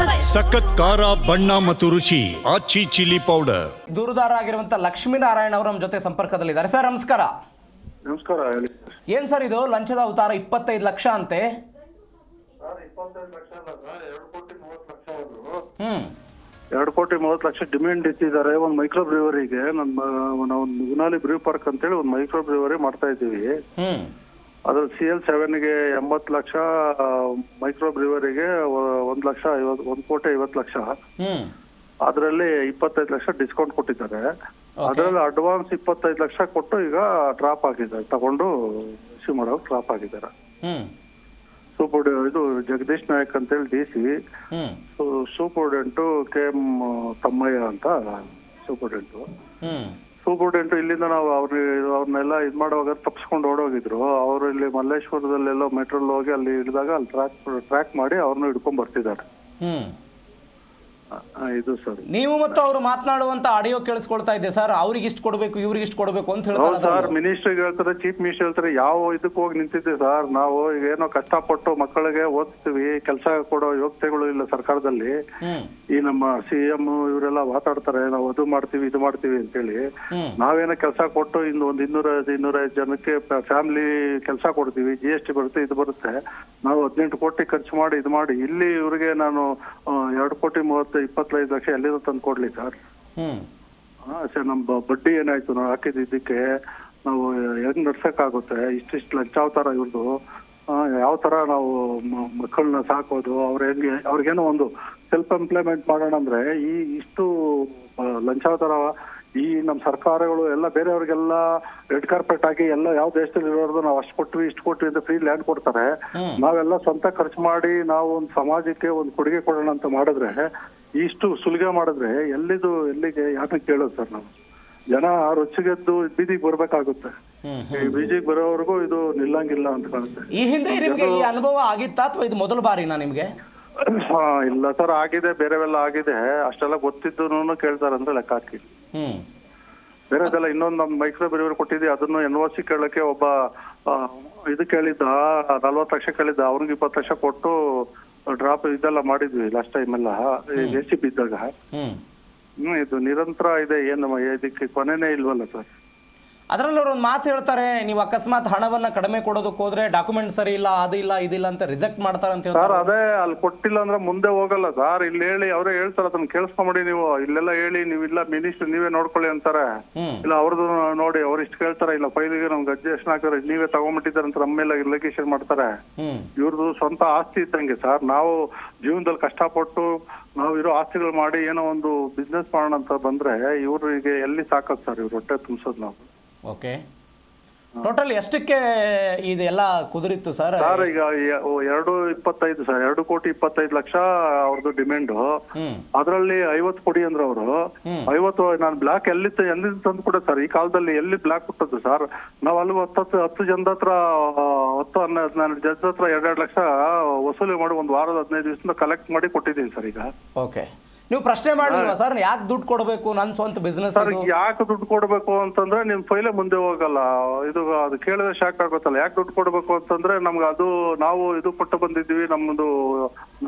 ಸಖತ್ ಖಾರ ಬಣ್ಣ ಮತ್ತು ರುಚಿ ಆಚಿ ಚಿಲ್ಲಿ ಪೌಡರ್. ದೂರುದಾರ ಆಗಿರುವಂತ ಲಕ್ಷ್ಮೀನಾರಾಯಣ ಅವರು ನಮ್ಮ ಜೊತೆ ಸಂಪರ್ಕದಲ್ಲಿದ್ದಾರೆ. ಸರ್ ನಮಸ್ಕಾರ. ನಮಸ್ಕಾರ ಹೇಳಿ. ಏನ್ ಸರ್ ಇದು? ಲಂಚದ ಅವತಾರ ಇಪ್ಪತ್ತೈದು ಲಕ್ಷ ಅಂತೆ. ಸರ್ ಇಪ್ಪತ್ತೈದು ಲಕ್ಷ ಅಲ್ಲ ಸರ್ ಎರಡು ಕೋಟಿ ಮೂವತ್ತು ಲಕ್ಷ ಅವರು ಹ್ಮ್. ಎರಡು ಕೋಟಿ ಮೂವತ್ತು ಲಕ್ಷ ಡಿಮ್ಯಾಂಡ್ ಇಟ್ಟಿದ್ದಾರೆ ಒಂದು ಮೈಕ್ರೋ ಬ್ರೀವರಿಗೆ. ನಮ್ಮ ನಾವು ಒಂದು ಗುನಾಲಿ ಬ್ರೀವ್ ಪಾರ್ಕ್ ಅಂತೇಳಿ ಒಂದು ಮೈಕ್ರೋ ಬ್ರೀವರಿ ಮಾಡ್ತಾ ಇದ್ದೀವಿ. ಹ್ಮ್. ಅದ್ರ ಸಿ ಎಲ್ ಸೆವೆನ್ಗೆ ಎಂಬತ್ತು ಲಕ್ಷ ಮೈಕ್ರೋ ಬ್ರಿವರಿಗೆ ಒಂದು ಲಕ್ಷ ಐವತ್ತು ಒಂದು ಕೋಟಿ ಐವತ್ತು ಲಕ್ಷ. ಅದರಲ್ಲಿ ಇಪ್ಪತ್ತೈದು ಲಕ್ಷ ಡಿಸ್ಕೌಂಟ್ ಕೊಟ್ಟಿದ್ದಾರೆ. ಅದರಲ್ಲಿ ಅಡ್ವಾನ್ಸ್ ಇಪ್ಪತ್ತೈದು ಲಕ್ಷ ಕೊಟ್ಟು ಈಗ ಡ್ರಾಪ್ ಆಗಿದ್ದಾರೆ ತಗೊಂಡು ಇಶ್ಯೂ ಮಾಡೋರು ಡ್ರಾಪ್ ಆಗಿದ್ದಾರೆ ಸೂಪರ್ ಇದು ಜಗದೀಶ್ ನಾಯಕ್ ಅಂತೇಳಿ D C superintendent K M Thammaiah ಅಂತ ಸೂಪರ್ಡೆಂಟು ಸೂಪರ್ಡೆಂಟು ಇಲ್ಲಿಂದ ನಾವು ಅವ್ರ ಅವ್ರನ್ನೆಲ್ಲ ಇದು ಮಾಡುವಾಗ ತಪ್ಸ್ಕೊಂಡು ಓಡೋಗಿದ್ರು. ಅವರು ಇಲ್ಲಿ ಮಲ್ಲೇಶ್ವರದಲ್ಲೆಲ್ಲೋ ಮೆಟ್ರೋಲ್ ಹೋಗಿ ಅಲ್ಲಿ ಹಿಡಿದಾಗ ಅಲ್ಲಿ ಟ್ರ್ಯಾಕ್ ಟ್ರ್ಯಾಕ್ ಮಾಡಿ ಅವ್ರನ್ನ ಹಿಡ್ಕೊಂಡ್ ಬರ್ತಿದ್ದಾರೆ. ಇದು ಸರ್ ನೀವು ಮತ್ತು ಅವರು ಮಾತನಾಡುವಂತ ಆಡಿಯೋ ಕೇಳಿಸ್ಕೊಳ್ತಾ ಇದೆ ಸರ್ ಅವ್ರಿಗೆ ಇಷ್ಟು ಕೊಡಬೇಕು ಇವ್ರಿಗೆ ಇಷ್ಟು ಕೊಡಬೇಕು ಅಂತ ಹೌದು ಹೇಳ್ತಾರೆ ಸರ್ ಮಿನಿಸ್ಟರ್ ಹೇಳ್ತಾರೆ ಚೀಫ್ ಮಿನಿಸ್ಟರ್ ಹೇಳ್ತಾರೆ ಯಾವ ಇದಕ್ಕೆ ಹೋಗಿ ನಿಂತಿದ್ದೆ ಸರ್ ನಾವು ಈಗ ಏನೋ ಕಷ್ಟಪಟ್ಟು ಮಕ್ಕಳಿಗೆ ಓದಿಸ್ತೀವಿ ಕೆಲಸ ಕೊಡೋ ಯೋಗ್ಯತೆಗಳು ಇಲ್ಲ ಸರ್ಕಾರದಲ್ಲಿ. ಹ್ಮ್. ಈ ನಮ್ಮ ಸಿ ಎಂ ಇವರೆಲ್ಲ ಮಾತಾಡ್ತಾರೆ ನಾವು ಅದು ಮಾಡ್ತೀವಿ ಇದು ಮಾಡ್ತೀವಿ ಅಂತ ಹೇಳಿ ನಾವೇನೋ ಕೆಲಸ ಕೊಟ್ಟು ಇನ್ನು ಒಂದು ಇನ್ನೂರ ಇನ್ನೂರೈದು ಜನಕ್ಕೆ ಫ್ಯಾಮಿಲಿ ಕೆಲಸ ಕೊಡ್ತೀವಿ ಜಿ ಎಸ್ ಟಿ ಬರುತ್ತೆ ಇದು ಬರುತ್ತೆ. ನಾವು ಹದಿನೆಂಟು ಕೋಟಿ ಖರ್ಚು ಮಾಡಿ ಇದು ಮಾಡಿ. ಇಲ್ಲಿ ಇವರಿಗೆ ನಾನು ಎರಡು ಕೋಟಿ ಮೂವತ್ತು ಇಪ್ಪತ್ತೈದು ಲಕ್ಷ ಎಲ್ಲಿಂದ ತಂದು ಕೊಡ್ಲಿ ಸರ್? ಹ್ಮ್. ಸರ್ ನಮ್ಮ ಬಡ್ಡಿ ಏನಾಯ್ತು? ನಾವು ಹಾಕಿದ ಇದಕ್ಕೆ ನಾವು ಹೆಂಗ್ ನಡ್ಸಕ್ಕಾಗುತ್ತೆ? ಇಷ್ಟಿಷ್ಟು ಲಂಚಾವತಾರ ಇವ್ರದ್ದು ಯಾವ ತರ ನಾವು ಮಕ್ಕಳನ್ನ ಸಾಕೋದು? ಅವ್ರ ಹೆಂಗೆ ಅವ್ರಿಗೇನೋ ಒಂದು ಸೆಲ್ಫ್ ಎಂಪ್ಲಾಯ್ಮೆಂಟ್ ಮಾಡೋಣ ಅಂದ್ರೆ ಈ ಇಷ್ಟು ಲಂಚ ಲಂಚಾವತಾರ ಈ ನಮ್ಮ ಸರ್ಕಾರಗಳು ಎಲ್ಲ ಬೇರೆಯವ್ರಿಗೆಲ್ಲ ರೆಡ್ ಕಾರ್ಪೆಟ್ ಆಗಿ ಎಲ್ಲ ಯಾವ ದೇಶದಲ್ಲಿ ಇರೋದು ನಾವು ಅಷ್ಟು ಕೊಟ್ವಿ ಇಷ್ಟು ಕೊಟ್ವಿ ಅಂತ ಫ್ರೀ ಲ್ಯಾಂಡ್ ಕೊಡ್ತಾರೆ. ನಾವೆಲ್ಲ ಸ್ವಂತ ಖರ್ಚು ಮಾಡಿ ನಾವು ಒಂದು ಸಮಾಜಕ್ಕೆ ಒಂದು ಕೊಡುಗೆ ಕೊಡೋಣ ಅಂತ ಮಾಡಿದ್ರೆ ಇಷ್ಟು ಸುಲಿಗೆ ಮಾಡಿದ್ರೆ ಎಲ್ಲಿದು ಎಲ್ಲಿಗೆ ಯಾಕೆ ಕೇಳೋದು ಸರ್ ನಾವು? ಜನ ರೊಚ್ಚಿಗೆದ್ದು ಬೀದಿಗೆ ಬರ್ಬೇಕಾಗುತ್ತೆ. ಬೀಜಿಗೆ ಬೀದಿಗೆ ಬರೋವರೆಗೂ ಇದು ನಿಲ್ಲಂಗಿಲ್ಲ ಅಂತ ಕಾಣುತ್ತೆ. ಈ ಹಿಂದೆ ನಿಮಗೆ ಈ ಅನುಭವ ಆಗಿತ್ತಾ ಅಥವಾ ಇದು ಮೊದಲ ಬಾರಿನಾ ನಿಮಗೆ? ಹಾ, ಇಲ್ಲ ಸರ್ ಆಗಿದೆ ಬೇರೆವೆಲ್ಲ ಆಗಿದೆ. ಅಷ್ಟೆಲ್ಲ ಗೊತ್ತಿದ್ದು ಕೇಳ್ತಾರೆ ಅಂದ್ರೆ ಲೆಕ್ಕ ಹಾಕಿ ಬೇರೆದೆಲ್ಲ ಇನ್ನೊಂದು ನಮ್ಮ ಮೈಕ್ರೋ ಬೇರೆಯವರು ಕೊಟ್ಟಿದ್ದೆ ಅದನ್ನು ಎನ್ ಓ ಸಿ ಕೇಳಕ್ಕೆ ಒಬ್ಬ ಇದು ಕೇಳಿದ್ದ ನಲ್ವತ್ತು ಲಕ್ಷ ಕೇಳಿದ್ದ ಅವ್ನಿಗೆ ಇಪ್ಪತ್ತು ಲಕ್ಷ ಕೊಟ್ಟು ಡ್ರಾಪ್ ಇದೆಲ್ಲ ಮಾಡಿದ್ವಿ ಲಾಸ್ಟ್ ಟೈಮ್ ಎಲ್ಲ ಎ ಸಿ ಬಿ ಇದ್ದಾಗ. ಹ್ಮ್. ಹ್ಮ್ ಇದು ನಿರಂತರ ಇದೆ ಏನು ಇದಕ್ಕೆ ಕೊನೆನೇ ಇಲ್ವಲ್ಲ ಸರ್ ಅದರಲ್ಲಿ ಅವ್ರು ಒಂದು ಮಾತು ಹೇಳ್ತಾರೆ ನೀವು ಅಕಸ್ಮಾತ್ ಹಣವನ್ನ ಕಡಿಮೆ ಕೊಡೋದಕ್ಕೆ ಹೋದ್ರೆ ಡಾಕ್ಯುಮೆಂಟ್ ಸರಿ ಇಲ್ಲ ಅದು ಇಲ್ಲ ಇದಿಲ್ಲ ಅಂತ ರಿಜೆಕ್ಟ್ ಮಾಡ್ತಾರೆ ಅಂತ ಸರ್ ಹೇಳ್ತಾರೆ ಅದೇ ಅಲ್ಲಿ ಕೊಟ್ಟಿಲ್ಲ ಅಂದ್ರೆ ಮುಂದೆ ಹೋಗಲ್ಲ. ಸರ್ ಇಲ್ಲಿ ಹೇಳಿ ಅವರೇ ಹೇಳ್ತಾರೆ ಅದನ್ನ ಕೇಳಿಸ್ಕೊಂಬಿಡಿ ನೀವು. ಇಲ್ಲೆಲ್ಲ ಹೇಳಿ ನೀವು ಇಲ್ಲ ಮಿನಿಸ್ಟರ್ ನೀವೇ ನೋಡ್ಕೊಳ್ಳಿ ಅಂತಾರೆ. ಹ್ಮ್. ಇಲ್ಲ ಅವ್ರದ್ದು ನೋಡಿ ಅವ್ರು ಇಷ್ಟು ಕೇಳ್ತಾರೆ ಇಲ್ಲ ಫೈಲಿಗೆ ನಮ್ಗೆ ಅಡ್ಜಸ್ಟ್ ಹಾಕಿದ್ರೆ ನೀವೇ ತಗೊಂಡ್ಬಿಟ್ಟಿದ್ದಾರೆ ಅಂತ ನಮ್ಮ ಮೇಲೆ ರಿಲೇಕೇಶನ್ ಮಾಡ್ತಾರೆ. ಹ್ಮ್. ಇವ್ರದ್ದು ಸ್ವಂತ ಆಸ್ತಿ ಇದ್ದಂಗೆ ಸರ್. ನಾವು ಜೀವನದಲ್ಲಿ ಕಷ್ಟಪಟ್ಟು ನಾವು ಇರೋ ಆಸ್ತಿಗಳು ಮಾಡಿ ಏನೋ ಒಂದು ಬಿಸ್ನೆಸ್ ಮಾಡೋಣ ಅಂತ ಬಂದ್ರೆ ಇವ್ರಿಗೆ ಎಲ್ಲಿ ಸಾಕತ್ ಸರ್ ಇವ್ರು ಹೊಟ್ಟೆ ತುಂಬಿಸೋದು ನಾವು? ಓಕೆ ಟೋಟಲ್ ಎಷ್ಟಕ್ಕೆ ಇದೆಲ್ಲ ಕುದುರಿತ್ತು ಸರ್? ಸರ್ ಈಗ ಎ- ಎರಡು ಇಪ್ಪತ್ತೈದು ಸರ್ ಎರಡು ಕೋಟಿ ಇಪ್ಪತ್ತೈದು ಲಕ್ಷ ಅವ್ರದ್ದು ಡಿಮ್ಯಾಂಡ್ ಹ್ಮ್. ಅದರಲ್ಲಿ ಐವತ್ತು ಕೊಡಿ ಅಂದ್ರೆ ಅವರು. ಹ್ಮ್. ಐವತ್ತು ನಾನು ಬ್ಲಾಕ್ ಎಲ್ಲಿ ಎಲ್ಲಿ ತಂದು ಕೊಡ ಸರ್? ಈ ಕಾಲದಲ್ಲಿ ಎಲ್ಲಿ ಬ್ಲಾಕ್ ಕೊಟ್ಟದ್ದು ಸರ್? ನಾವು ಅಲ್ಲಿ ಹತ್ತು ಹತ್ತು ಹತ್ತು ಜನದ ಹತ್ರ ಆ, ಹತ್ತು ಹನ್ನೆರಡು ಹನ್ನೆರಡು ಜನದ ಹತ್ರ ಎರಡೆರಡು ಲಕ್ಷ ವಸೂಲಿ ಮಾಡಿ ಒಂದು ವಾರದ ಹದಿನೈದು ದಿವಸದಿಂದ ಕಲೆಕ್ಟ್ ಮಾಡಿ ಕೊಟ್ಟಿದ್ದೀನಿ ಸರ್ ಈಗ. ಓಕೆ ನೀವು ಪ್ರಶ್ನೆ ಮಾಡಿಲ್ವಾ ಸರ್ ಯಾಕೆ ದುಡ್ಡು ಕೊಡಬೇಕು ನನ್ನ ಸ್ವಂತ ಬಿಸ್ನೆಸ್ ಸರ್ ಯಾಕೆ ದುಡ್ಡು ಕೊಡ್ಬೇಕು ಅಂತಂದ್ರೆ ನಿಮ್ ಫೈಲೇ ಮುಂದೆ ಹೋಗಲ್ಲ. ಇದು ಅದು ಕೇಳಿದ್ರೆ ಶಾಕ್ ಆಗುತ್ತಲ್ಲ. ಯಾಕೆ ದುಡ್ಡು ಕೊಡ್ಬೇಕು ಅಂತಂದ್ರೆ ನಮ್ಗೆ ಅದು ನಾವು ಇದು ಕೊಟ್ಟು ಬಂದಿದ್ವಿ ನಮ್ದು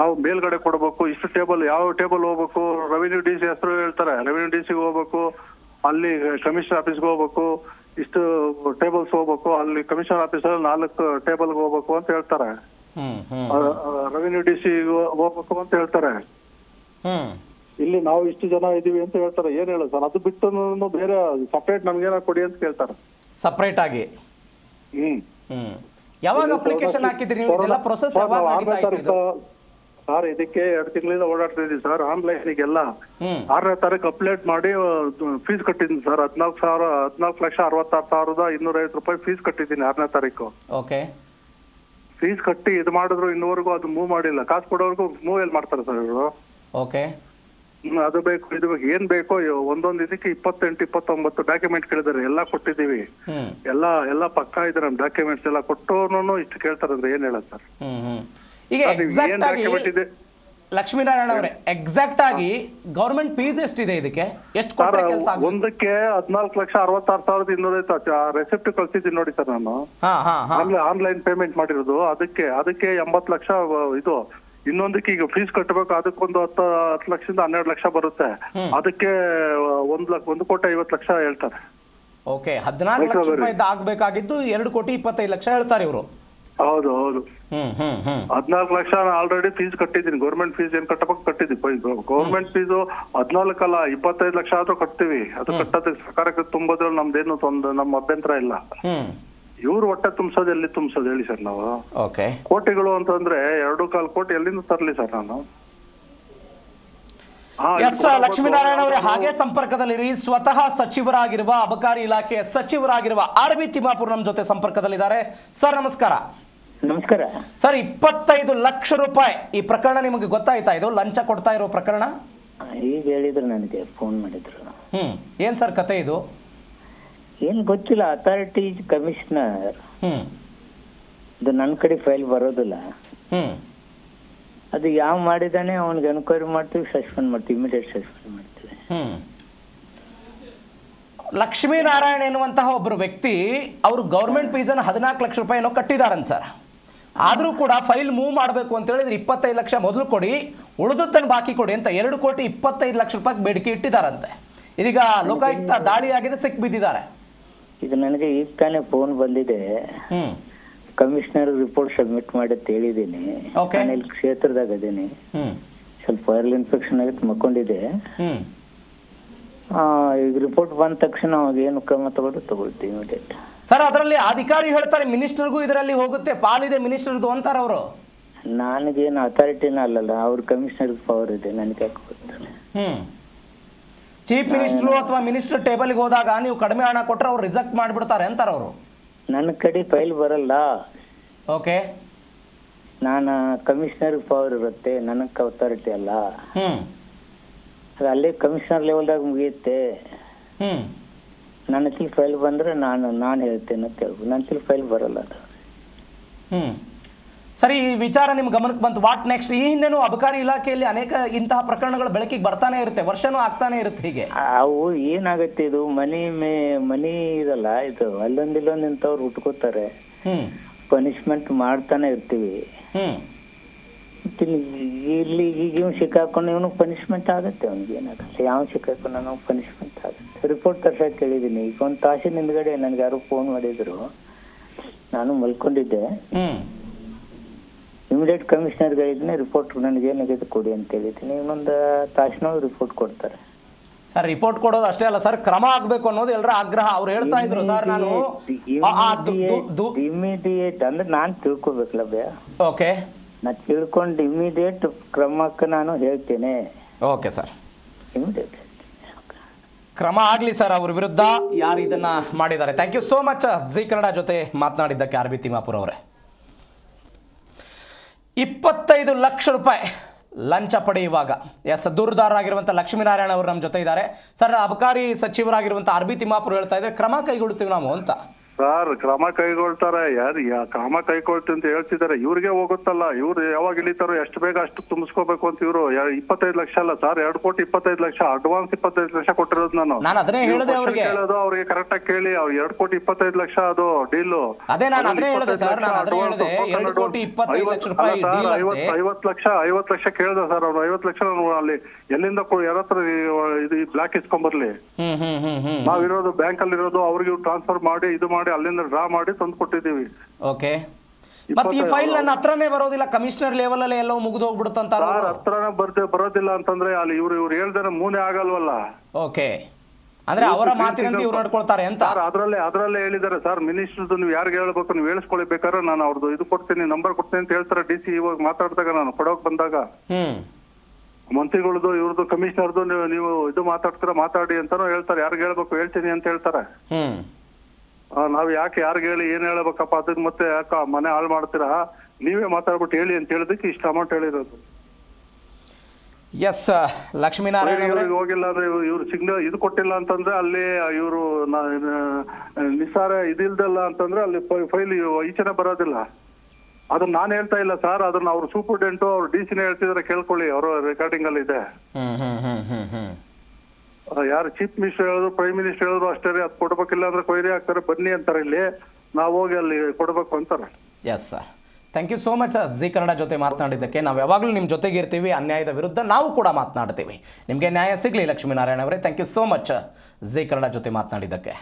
ನಾವು ಮೇಲ್ಗಡೆ ಕೊಡ್ಬೇಕು. ಇಷ್ಟು ಟೇಬಲ್ ಯಾವ ಟೇಬಲ್ ಹೋಗ್ಬೇಕು? ರೆವಿನ್ಯೂ ಡಿ ಸಿ ಹೆಸರು ಹೇಳ್ತಾರೆ. ರೆವಿನ್ಯೂ ಡಿ ಸಿಗೆ ಹೋಗ್ಬೇಕು ಅಲ್ಲಿ ಕಮಿಷನರ್ ಆಫೀಸ್ಗೆ ಹೋಗ್ಬೇಕು ಇಷ್ಟು ಟೇಬಲ್ಸ್ ಹೋಗ್ಬೇಕು ಅಲ್ಲಿ ಕಮಿಷನರ್ ಆಫೀಸಲ್ಲಿ ನಾಲ್ಕು ಟೇಬಲ್ಗೆ ಹೋಗ್ಬೇಕು ಅಂತ ಹೇಳ್ತಾರೆ. ರೆವಿನ್ಯೂ ಡಿ ಸಿ ಹೋಗ್ಬೇಕು ಅಂತ ಹೇಳ್ತಾರೆ. ಇಲ್ಲಿ ನಾವು ಇಷ್ಟು ಜನ ಇದೀವಿ ಅಂತ ಹೇಳ್ತಾರೆ. ಏನ್ ಹೇಳ ಸರ್? ಅದು ಬಿಟ್ಟು ಬೇರೆ ಸಪರೇಟ್ ನಮ್ಗೇನ ಕೊಡಿ ಅಂತ ಕೇಳ್ತಾರೆ. ಸಪ್ರೇಟ್ ಆಗಿ? ಹ್ಮ್. ಹ್ಮ್. ಯಾವಾಗ ಅಪ್ಲಿಕೇಶನ್ ಹಾಕಿದ್ರಿ ನೀವು? ಇದೆಲ್ಲ ಪ್ರೊಸೆಸ್ ಯಾವಾಗ ನಡೀತಾ ಇತ್ತು? ಸರ್ ಇದಕ್ಕೆ ಎರಡ್ ತಿಂಗಳಿಂದ ಓಡಾಡ್ತಾ ಇದೀವಿ ಸರ್. ಆನ್ಲೈನಿಗೆಲ್ಲ ಎಲ್ಲ ಆರನೇ ತಾರೀಕು ಅಪ್ಲೇಟ್ ಮಾಡಿ ಫೀಸ್ ಕಟ್ಟಿದ್ದೀನಿ ಸರ್. ಹದಿನಾಲ್ಕು ಸಾವಿರ ಹದಿನಾಲ್ಕು ಲಕ್ಷ ಅರವತ್ತಾರು ಸಾವಿರದ ಇನ್ನೂರೈವತ್ತು ರೂಪಾಯಿ ಫೀಸ್ ಕಟ್ಟಿದ್ದೀನಿ ಆರನೇ ತಾರೀಕು. ಓಕೆ ಫೀಸ್ ಕಟ್ಟಿ ಇದು ಮಾಡಿದ್ರು ಇನ್ನೂವರೆಗೂ ಅದು ಮೂವ್ ಮಾಡಿಲ್ಲ. ಕಾಸು ಕೊಡೋವರೆಗೂ ಮೂವ್ ಎಲ್ಲಿ ಮಾಡ್ತಾರೆ ಸರ್ ಇವರು. ಓಕೆ ಅದು ಬೇಕು ಇದು ಬೇಕು ಏನ್ ಬೇಕೋ ಒಂದೊಂದು ಇದಕ್ಕೆ ಇಪ್ಪತ್ತೆಂಟು ಇಪ್ಪತ್ತೊಂಬತ್ತು ಡಾಕ್ಯುಮೆಂಟ್ ಕೇಳಿದಾರೆ ಎಲ್ಲಾ ಕೊಟ್ಟಿದ್ದೀವಿ. ಎಲ್ಲಾ ಎಲ್ಲಾ ಪಕ್ಕಾ ಇದೆ ನಮ್ ಡಾಕ್ಯುಮೆಂಟ್ಸ್ ಎಲ್ಲ ಕೊಟ್ಟೋನು ಇಷ್ಟು ಕೇಳ್ತಾರೆ ಅಂದ್ರೆ ಏನ್ ಹೇಳೋದು ಸರ್? ಈಗ ಎಕ್ಸಾಕ್ಟ್ ಆಗಿ ಲಕ್ಷ್ಮೀನಾರಾಯಣ ಅವರೇ ಎಕ್ಸಾಕ್ಟ್ ಆಗಿ ಗೌರ್ಮೆಂಟ್ ಫೀಸ್ ಎಷ್ಟಿದೆ ಇದಕ್ಕೆ? ಎಷ್ಟು ಸರ್ ಕೊಟ್ಟರೆ ಕೆಲಸ ಒಂದಕ್ಕೆ ಹದಿನಾಲ್ಕು ಲಕ್ಷ ಅರವತ್ತಾರು ಸಾವಿರದ ಇನ್ನೂರ ರೆಸಿಪ್ಟ್ ಕಳ್ಸಿದ್ದೀನಿ ನೋಡಿ ಸರ್ ನಾನು. ಆನ್ಲೈನ್ ಪೇಮೆಂಟ್ ಮಾಡಿರೋದು. ಅದಕ್ಕೆ ಅದಕ್ಕೆ ಎಂಬತ್ತು ಲಕ್ಷ ಇದು ಇನ್ನೊಂದಕ್ಕೆ ಈಗ ಫೀಸ್ ಕಟ್ಟಬೇಕು ಅದಕ್ಕೊಂದು ಹತ್ತು ಹತ್ತು ಲಕ್ಷದಿಂದ ಹನ್ನೆರಡು ಲಕ್ಷ ಬರುತ್ತೆ. ಅದಕ್ಕೆ ಒಂದ್ ಲಕ್ಷ ಒಂದು ಕೋಟಿ ಐವತ್ತು ಲಕ್ಷ ಹೇಳ್ತಾರೆ. ಓಕೆ ಹದಿನಾರು ಲಕ್ಷ ರೂಪಾಯಿ ಆಗ್ಬೇಕಾಗಿದ್ದು ಎರಡು ಕೋಟಿ ಇಪ್ಪತ್ತೈದು ಲಕ್ಷ ಹೇಳ್ತಾರೆ ಇವರು. ಹೌದು ಹೌದು. ಹದಿನಾಲ್ಕು ಲಕ್ಷ ಆಲ್ರೆಡಿ ಫೀಸ್ ಕಟ್ಟಿದ್ದೀನಿ. ಗೌರ್ಮೆಂಟ್ ಫೀಸ್ ಏನ್ ಕಟ್ಟಬೇಕು? ಕಟ್ಟಿದ್ವಿ ಗೌರ್ಮೆಂಟ್ ಫೀಸು ಹದಿನಾಲ್ಕಲ್ಲ ಇಪ್ಪತ್ತೈದು ಲಕ್ಷ ಆದ್ರೂ ಕಟ್ತೀವಿ. ಅದು ಕಟ್ಟೋದಕ್ಕೆ ಸರ್ಕಾರಕ್ಕೆ ತುಂಬೋದ್ರಲ್ಲಿ ನಮ್ದೇನು ತೊಂದ್ರೆ ನಮ್ಮ ಅಭ್ಯಂತರ ಇಲ್ಲ. ಇವ್ರು ಹೊಟ್ಟೆ ತುಂಬಿಸೋದು ಎಲ್ಲಿ ತುಂಬಿಸೋದು ಹೇಳಿ ಸರ್ ನಾವು. ಓಕೆ ಕೋಟಿಗಳು ಅಂತಂದ್ರೆ ಎರಡು ಕಾಲು ಕೋಟಿ ಎಲ್ಲಿಂದ ತರಲಿ ಸರ್ ನಾನು? ಎಸ್ ಲಕ್ಷ್ಮೀನಾರಾಯಣ ಅವರೇ ಹಾಗೆ ಸಂಪರ್ಕದಲ್ಲಿರಿ. ಸ್ವತಃ ಸಚಿವರಾಗಿರುವ ಅಬಕಾರಿ ಇಲಾಖೆಯ ಸಚಿವರಾಗಿರುವ ಆರ್ ಬಿ ತಿಮ್ಮಾಪುರ್ ನಮ್ಮ ಜೊತೆ ಸಂಪರ್ಕದಲ್ಲಿದ್ದಾರೆ. ಸರ್ ನಮಸ್ಕಾರ. ನಮಸ್ಕಾರ. ಸರ್ ಇಪ್ಪತ್ತೈದು ಲಕ್ಷ ರೂಪಾಯಿ ಈ ಪ್ರಕರಣ ನಿಮಗೆ ಗೊತ್ತಾಯ್ತಾ? ಇದು ಲಂಚ ಕೊಡ್ತಾ ಇರೋ ಪ್ರಕರಣ? ಈಗ ಹೇಳಿದ್ರು ನನಗೆ ಫೋನ್ ಮಾಡಿದ್ರು. ಹ್ಮ್. ಏನ್ ಸರ್ ಕತೆ ಇದು? ಏನು ಗೊತ್ತಿಲ್ಲ ಅಥಾರಿಟಿ ಕಮಿಷನರ್ ಇದು ನನ್ನ ಕಡೆ ಫೈಲ್ ಬರೋದಿಲ್ಲ. ಅದು ಯಾವ ಮಾಡಿದಾನೆ ಅವನಿಗೆ ಎನ್ಕ್ವೈರಿ ಮಾಡ್ತೀವಿ ಸಸ್ಪೆಂಡ್ ಮಾಡ್ತೀವಿ ಇಮಿಡಿಯೇಟ್ ಸಸ್ಪೆಂಡ್ ಮಾಡ್ತೀವಿ. ಲಕ್ಷ್ಮೀನಾರಾಯಣ ಎನ್ನುವಂತಹ ಒಬ್ಬರು ವ್ಯಕ್ತಿ ಅವರು ಗೌರ್ಮೆಂಟ್ ಫೀಸನ್ನು ಹದಿನಾಲ್ಕು ಲಕ್ಷ ರೂಪಾಯಿನೋ ಕಟ್ಟಿದಾರನ್ ಸರ್. ಆದರೂ ಕೂಡ ಫೈಲ್ ಮೂವ್ ಮಾಡಬೇಕು ಅಂತ ಹೇಳಿದ್ರೆ ಇಪ್ಪತ್ತೈದು ಲಕ್ಷ ಮೊದಲು ಕೊಡಿ ಉಳಿದದ್ದನ್ನು ಬಾಕಿ ಕೊಡಿ ಅಂತ ಎರಡು ಕೋಟಿ ಇಪ್ಪತ್ತೈದು ಲಕ್ಷ ರೂಪಾಯಿ ಬೇಡಿಕೆ ಇಟ್ಟಿದ್ದಾರಂತೆ ಇದೀಗ ಲೋಕಾಯುಕ್ತ ದಾಳಿಯಾಗಿದೆ ಸಿಕ್ಕಿ ಬಿದ್ದಿದ್ದಾರೆ ಈಗ ನನಗೆ ಈಗ ತಾನೇ ಫೋನ್ ಬಂದಿದೆ. ಹ್ಮ್. ಕಮಿಷನರ್ ರಿಪೋರ್ಟ್ ಸಬ್ಮಿಟ್ ಮಾಡಿ ಅಂತ ಹೇಳಿದ್ದೀನಿ. Okay. ನಾನು ಇಲ್ಲಿ ಕ್ಷೇತ್ರದಾಗ ಅದೀನಿ. ಹ್ಮ್. ಸ್ವಲ್ಪ ವೈರಲ್ ಇನ್ಫೆಕ್ಷನ್ ಆಗಿತ್ತು ಮಕ್ಕೊಂಡಿದೆ ಹ್ಮ್. ಆ, ಈಗ ರಿಪೋರ್ಟ್ ಬಂದ ತಕ್ಷಣ ಅವಾಗ ಏನು ಕ್ರಮ ತಗೊಂಡು ತಗೊಳ್ತೀವಿ ಇಮಿಡಿಯೇಟ್ ಸರ್ ಅದರಲ್ಲಿ ಅಧಿಕಾರಿ ಹೇಳ್ತಾರೆ ಮಿನಿಸ್ಟರ್ಗೂ ಇದರಲ್ಲಿ ಹೋಗುತ್ತೆ ಪಾಲಿದೆ ಮಿನಿಸ್ಟರ್ದು ಅಂತಾರೆ ಅವರು. ನನಗೇನು ಅಥಾರಿಟಿನ ಅಲ್ಲಲ್ಲ ಅವ್ರ ಕಮಿಷನರ್ ಪವರ್ ಇದೆ ನನಗೆ ಯಾಕೆ ಗೊತ್ತಿಲ್ಲ ಹ್ಮ್. ಚೀಫ್ ಮಿನಿಸ್ಟ್ರು ಅಥವಾ ಮಿನಿಸ್ಟರ್ ಟೇಬಲ್ಗೆ ಹೋದಾಗ ನೀವು ಕಡಿಮೆ ಹಣ ಕೊಟ್ಟರೆ ಅವ್ರು ರಿಜೆಕ್ಟ್ ಮಾಡಿಬಿಡ್ತಾರೆ ಅಂತಾರೆ ಅವರು. ನನ್ನ ಕಡೆ ಫೈಲ್ ಬರಲ್ಲ. ಓಕೆ. ನಾನು ಕಮಿಷನರ್ ಪವರ್ ಇರುತ್ತೆ ನನಗೆ ಅಥಾರಿಟಿ ಅಲ್ಲ. ಅದು ಅಲ್ಲೇ ಕಮಿಷನರ್ ಲೆವೆಲ್ದಾಗ ಮುಗಿಯುತ್ತೆ. ಹ್ಮ್. ನನ್ನ ಫೈಲ್ ಬಂದರೆ ನಾನು ನಾನು ಹೇಳ್ತೇನೆ ಅಂತ ಹೇಳ್ಬೋದು. ನನ್ನ ಫೈಲ್ ಬರಲ್ಲ ಅದು. ಹ್ಮ್. ಸರಿ ಈ ವಿಚಾರ ನಿಮ್ಮ ಗಮನಕ್ಕೆ ಬಂತು. ವಾಟ್ ನೆಕ್ಸ್ಟ್ ಈ ಹಿಂದೆನೂ ಅಬಕಾರಿ ಇಲಾಖೆಯಲ್ಲಿ ಅನೇಕ ಇಂತಹ ಪ್ರಕರಣಗಳು ಬೆಳಕಿಗೆ ಬರ್ತಾನೆ ಇರುತ್ತೆ ವರ್ಷನೂ ಆಗ್ತಾನೆ ಇರುತ್ತೆ ಹೀಗೆ. ಅವು ಏನಾಗುತ್ತೆ ಇದು? ಮನಿ ಮೇ ಮನಿ ಇದಲ್ಲ ಇದು ಅಲ್ಲೊಂದಿಲ್ಲೊಂದು ಇಂಥವ್ರು ಉಟ್ಕೋತಾರೆ. ಪನಿಷ್ಮೆಂಟ್ ಮಾಡ್ತಾನೆ ಇರ್ತೀವಿ. ಇಲ್ಲಿ ಈಗ ಇವ್ನು ಸಿಕ್ಕಾಕೊಂಡು ಇವನು ಪನಿಷ್ಮೆಂಟ್ ಆಗುತ್ತೆ ಅವ್ನಿಗೆ ಏನಾಗುತ್ತೆ ಯಾವ ಸಿಕ್ಕಾಕೊಂಡು ನಾವು ಪನಿಷ್ಮೆಂಟ್ ಆಗುತ್ತೆ. ರಿಪೋರ್ಟ್ ತರ್ಸಕ್ಕೆ ಕೇಳಿದ್ದೀನಿ. ಈಗ ಒಂದು ತಾಸಿನ ಹಿಂದ್ಗಡೆ ನನ್ಗೆ ಯಾರು ಫೋನ್ ಮಾಡಿದ್ರು. ನಾನು ಮಲ್ಕೊಂಡಿದ್ದೆ. ಇಮಿಡಿಯೇಟ್ ಕಮಿಷನರ್ ಹೇಳಿದ್ದೀನಿ ರಿಪೋರ್ಟ್ ನನಗೆ ಏನಾಗಿದೆ ಕೊಡಿ ಅಂತ ಹೇಳಿದ್ದೀನಿ. ಇನ್ನೊಂದು ತಾಸಿನೊಳಗೆ ರಿಪೋರ್ಟ್ ಕೊಡ್ತಾರೆ. ಸರ್ ರಿಪೋರ್ಟ್ ಕೊಡೋದು ಅಷ್ಟೇ ಅಲ್ಲ ಸರ್ ಕ್ರಮ ಆಗ್ಬೇಕು ಅನ್ನೋದು ಎಲ್ಲರ ಆಗ್ರಹ. ಅವ್ರು ಹೇಳ್ತಾ ಇದ್ರು ಸರ್ ನಾನು ಇಮಿಡಿಯೇಟ್ ಅಂದ್ರೆ ನಾನು ತಿಳ್ಕೊಬೇಕಲ್ಲ ಭಯ ಓಕೆ. ನಾ ತಿಳ್ಕೊಂಡು ಇಮಿಡಿಯೇಟ್ ಕ್ರಮಕ್ಕೆ ನಾನು ಹೇಳ್ತೇನೆ. Okay sir. ಇಮಿಡಿಯೇಟ್ ಕ್ರಮ ಆಗಲಿ ಸರ್ ಅವ್ರ ವಿರುದ್ಧ ಯಾರು ಇದನ್ನ ಮಾಡಿದ್ದಾರೆ. Thank you so much Zee Kannada ಜೊತೆ ಮಾತನಾಡಿದ್ದಕ್ಕೆ ಆರ್ ಬಿ ತಿಮ್ಮಾಪುರ್ ಅವರೇ. ಇಪ್ಪತ್ತೈದು ಲಕ್ಷ ರೂಪಾಯಿ ಲಂಚ ಪಡೆಯುವಾಗ. ಎಸ್ ದೂರುದಾರರಾಗಿರುವಂಥ ಲಕ್ಷ್ಮೀನಾರಾಯಣ ಅವರು ನಮ್ಮ ಜೊತೆ ಇದ್ದಾರೆ. ಸರ್, ಅಬಕಾರಿ ಸಚಿವರಾಗಿರುವಂಥ ಆರ್ ಬಿ ತಿಮ್ಮಾಪುರ ಹೇಳ್ತಾ ಇದ್ದಾರೆ. ಕ್ರಮ ಕೈಗೊಳ್ಳುತ್ತೀವಿ ನಾವು ಅಂತ. ಸರ್ ಕ್ರಮ ಕೈಗೊಳ್ತಾರೆ. ಯಾರು ಯಾ- ಕ್ರಮ ಕೈಗೊಳ್ತೀವಿ ಅಂತ ಹೇಳ್ತಿದ್ದಾರೆ. ಇವ್ರಿಗೆ ಹೋಗುತ್ತಲ್ಲ. ಇವ್ರು ಯಾವಾಗ ಇಳಿತಾರೋ ಎಷ್ಟು ಬೇಗ ಅಷ್ಟು ತುಂಬಿಸ್ಕೋಬೇಕು ಅಂತ ಇವರು. ಇಪ್ಪತ್ತೈದು ಲಕ್ಷ ಅಲ್ಲ ಸರ್ ಎರಡು ಕೋಟಿ ಇಪ್ಪತ್ತೈದು ಲಕ್ಷ. ಅಡ್ವಾನ್ಸ್ ಇಪ್ಪತ್ತೈದು ಲಕ್ಷ ಕೊಟ್ಟಿರೋದು ನಾನು. ನಾನು ಅದನ್ನೇ ನೀವು ಹೇಳಿದೆ ಅವ್ರಿಗೆ. ಅವ್ರಿಗೆ ಕರೆಕ್ಟ್ ಆಗಿ ಕೇಳಿ. ಅವ್ರು ಎರಡು ಕೋಟಿ ಇಪ್ಪತ್ತೈದು ಲಕ್ಷ ಅದು ಡೀಲು ಅದೇ ನಾನು ಅದನ್ನೇ ಹೇಳಿದೆ ಸರ್, ನಾನು ಅದನ್ನೇ ಹೇಳಿದೆ. ಎರಡು ಕೋಟಿ ಇಪ್ಪತ್ತೈದು ಲಕ್ಷ ರೂಪಾಯಿ. ಐವತ್ತು ಲಕ್ಷ ಐವತ್ತು ಲಕ್ಷ ಕೇಳಿದ ಸರ್ ಅವ್ರು ಐವತ್ತು ಲಕ್ಷ ನಾನು ಅಲ್ಲಿ ಎಲ್ಲಿಂದ ಯಾರತ್ರ ಯಾರ ಹತ್ರ ಈ- ಇದು ಬ್ಲಾಕ್ ಇಸ್ಕೊಂಬರ್ಲಿ ನಾವಿರೋದು ಬ್ಯಾಂಕ್ ಅಲ್ಲಿ ಇರೋದು ಅವ್ರಿಗೆ ಟ್ರಾನ್ಸ್ಫರ್ ಮಾಡಿ ಇದು ಮಾಡಿ ಅಲ್ಲಿಂದ ಡ್ರಾ ಮಾಡಿ ತಂದು ಕೊಟ್ಟಿದ್ದೀವಿ. ಓಕೆ. ಮತ್ತೆ ಈ ಫೈಲ್ ನನ್ನ ಹತ್ರನೇ ಬರೋದಿಲ್ಲ. ಕಮಿಷನರ್ ಲೆವೆಲ್ ಅಲ್ಲಿ ಎಲ್ಲೋ ಮುಗಿದು ಹೋಗ್ಬಿಡುತ್ತಂತ ಸರ್ ಹತ್ರನೇ ಬರ್ದೆ ಬರೋದಿಲ್ಲ ಅಂತಂದ್ರೆ ಅಲ್ಲಿ ಇವ್ರು ಇವ್ರು ಹೇಳ್ದಾರೆ ಮೂನೆ ಆಗಲ್ವಲ್ಲ. ಓಕೆ. ಅಂದ್ರೆ ಅವರ ಮಾತಿನಂತೆ ಇವ್ರು ನಡ್ಕೊಳ್ತಾರೆ ಅಂತ? ಸರ್ ಅದ್ರಲ್ಲೇ ಅದ್ರಲ್ಲೇ ಹೇಳಿದ್ದಾರೆ. ಸರ್ ಮಿನಿಸ್ಟರ್ದು ನೀವು ಯಾರಿಗೆ ಹೇಳ್ಬೇಕು ನೀವು ಹೇಳಿಸ್ಕೊಳ್ಳಿ ಬೇಕಾದ್ರೆ ನಾನು ಅವ್ರದ್ದು ಇದು ಕೊಡ್ತೀನಿ ನಂಬರ್ ಕೊಡ್ತೀನಿ ಅಂತ ಹೇಳ್ತಾರೆ. ಡಿ ಸಿ ಇವಾಗ ಮಾತಾಡಿದಾಗ ನಾನು ಕೊಡೋಕ್ ಬಂದಾಗ. ಹ್ಮ್. ಮಂತ್ರಿಗಳದ್ದು ಇವ್ರದ್ದು ಕಮಿಷನರ್ದು ನೀವು ಇದು ಮಾತಾಡ್ತೀರಾ ಮಾತಾಡಿ ಅಂತಾನು ಹೇಳ್ತಾರೆ. ಯಾರಿಗೆ ಹೇಳ್ಬೇಕು ಹೇಳ್ತೀನಿ ಅಂತ ಹೇಳ್ತಾರೆ. ಹ್ಮ್. ನಾವ್ ಯಾಕೆ ಯಾರಿಗೆ ಹೇಳಿ ಏನ್ ಹೇಳ್ಬೇಕಪ್ಪ? ಅದಕ್ಕೆ ಮತ್ತೆ ಯಾಕ ಮನೆ ಹಾಳು ಮಾಡ್ತೀರಾ? ನೀವೇ ಮಾತಾಡ್ಬಿಟ್ಟು ಹೇಳಿ ಅಂತ ಹೇಳಿದಕ್ಕೆ ಇಷ್ಟು ಅಮೌಂಟ್ ಹೇಳಿರೋದು. ಎಸ್ ಲಕ್ಷ್ಮೀನಾರಾಯಣ ಇವ್ರಿಗೆ ಹೋಗಿಲ್ಲ ಅಂದ್ರೆ ಇವ್ರು- ಸಿಗ್ನಲ್ ಇದು ಕೊಟ್ಟಿಲ್ಲ ಅಂತಂದ್ರೆ ಅಲ್ಲಿ ಇವರು ನಿಸ್ಸಾರ ಇದಿಲ್ದಲ್ಲ ಅಂತಂದ್ರೆ ಅಲ್ಲಿ ಫೈಲ್ ಈಚೆನೆ ಬರೋದಿಲ್ಲ. ಅದನ್ನ ನಾನು ಹೇಳ್ತಾ ಇಲ್ಲ ಸರ್ ಅದನ್ನ ಅವ್ರು ಸೂಪರ್ಡೆಂಟು ಅವ್ರು ಡಿ ಸಿನೇ ಹೇಳ್ತಿದ್ರೆ ಕೇಳ್ಕೊಳ್ಳಿ. ಅವರು ರೆಕಾರ್ಡಿಂಗ್ ಅಲ್ಲಿ ಇದೆ ಹ್ಮ್ ಹ್ಮ್ ಹ್ಮ್ ಹ್ಮ್ ಹ್ಮ್ ಆ, ಯಾರು ಚೀಫ್ ಮಿನಿಸ್ಟರ್ ಹೇಳಿದ್ರು ಪ್ರೈಮ್ ಮಿನಿಸ್ಟರ್ ಹೇಳಿದ್ರು ಅಷ್ಟೇ ಅದ್ ಕೊಡ್ಬೇಕಿಲ್ಲ ಅಂದ್ರೆ ಕೊಯ್ರಿ ಹಾಕ್ತಾರೆ, ಬನ್ನಿ ಅಂತಾರೆ ಇಲ್ಲಿ. ನಾವು ಹೋಗಿ ಅಲ್ಲಿ ಕೊಡ್ಬೇಕು ಅಂತಾರೆ. Yes sir thank you so much sir Zee Kannada ಜೊತೆ ಮಾತನಾಡಿದ್ದಕ್ಕೆ ನಾವು ಯಾವಾಗಲೂ ನಿಮ್ಮ ಜೊತೆಗೆ ಇರ್ತೀವಿ ಅನ್ಯಾಯದ ವಿರುದ್ಧ ನಾವು ಕೂಡ ಮಾತನಾಡ್ತೀವಿ. ನಿಮಗೆ ನ್ಯಾಯ ಸಿಗಲಿ, ಲಕ್ಷ್ಮೀನಾರಾಯಣ ಅವರೇ. Thank you so much Zee Kannada ಜೊತೆ ಮಾತನಾಡಿದ್ದಕ್ಕೆ.